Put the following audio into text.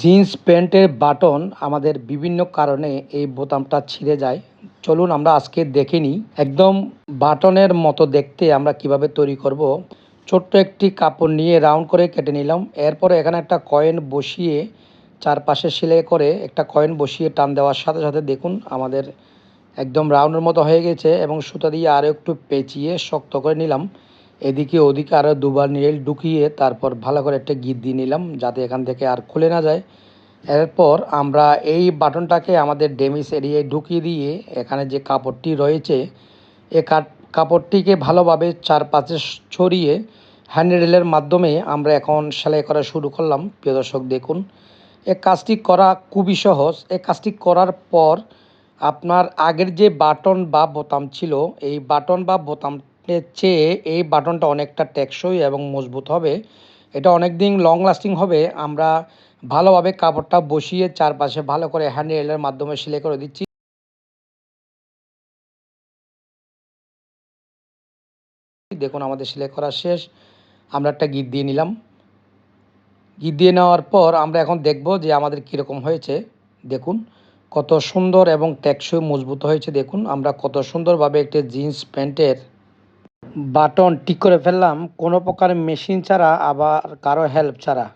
Jeans প্যান্টের button আমাদের বিভিন্ন কারণে এই বোতামটা ছিঁড়ে যায়। চলুন আমরা আজকে দেখে নিই। একদম বাটনের মতো দেখতে আমরা কীভাবে তৈরি করব। ছোট্ট একটি কাপড় নিয়ে রাউন্ড করে কেটে নিলাম। এরপরে এখানে একটা কয়েন বসিয়ে চারপাশে সেলাই করে একটা কয়েন বসিয়ে টান দেওয়ার সাথে সাথে দেখুন আমাদের একদম রাউন্ডের মতো হয়ে গেছে এবং সুতা দিয়ে আরও একটু পেঁচিয়ে শক্ত করে নিলাম। এদিকে ওদিকে আরও দুবার নেল ঢুকিয়ে তারপর ভালো করে একটা গিট দিয়ে নিলাম যাতে এখান থেকে আর খুলে না যায়। এরপর আমরা এই বাটনটাকে আমাদের ডেমিস এরিয়ায় ঢুকিয়ে দিয়ে এখানে যে কাপড়টি রয়েছে, এ কাপড়টিকে ভালোভাবে চারপাশে ছড়িয়ে হ্যান্ডেলের মাধ্যমে আমরা এখন সেলাই করা শুরু করলাম। প্রিয় দর্শক, দেখুন, এ কাজটি করা খুবই সহজ। এই কাজটি করার পর আপনার আগের যে বাটন বা বোতাম ছিল, এই বাটন বা বোতামের চেয়ে এই বাটনটা অনেকটা টেকসই এবং মজবুত হবে। এটা অনেক দিন লং লাস্টিং হবে। আমরা ভালোভাবে কাপড়টা বসিয়ে চারপাশে ভালো করে হ্যান্ড হ্যান্ডেলের মাধ্যমে সেলাই করে দিচ্ছি। দেখুন, আমাদের সেলাই করা শেষ। আমরা একটা গিট দিয়ে নিলাম। গিট দিয়ে নেওয়ার পর আমরা এখন দেখব যে আমাদের কীরকম হয়েছে। দেখুন, কত সুন্দর এবং টেকসই মজবুত হয়েছে। দেখুন, আমরা কত সুন্দরভাবে একটি জিন্স প্যান্টের বাটন ঠিক করে ফেললাম কোনো প্রকার মেশিন ছাড়া আবার কারও হেল্প ছাড়া।